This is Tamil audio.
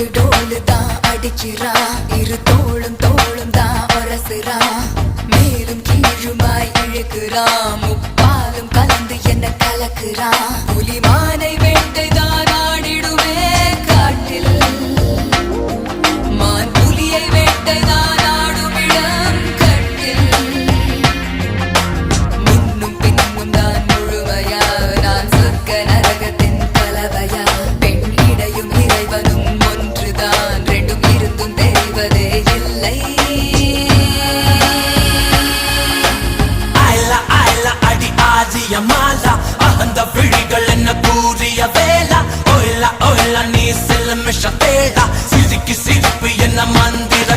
ஒரு டோலு தான் அடிக்கிறான் இரு தோளும் தோளும் தான் உரசுறான் மேலும் கீழுமாய் இழுக்கிறா. முப்பாலும் கலந்து என்ன கலக்குறா. புலிமானை வேண்டைதான் ஆதிய மாலா அகந்த விழிகள் என்ன கூறிய வேலா ஒயிலா ஒயிலா நீ செல்லும் மிஷ தேடா. சிரிக்கு சிரிப்பு என்ன மந்திர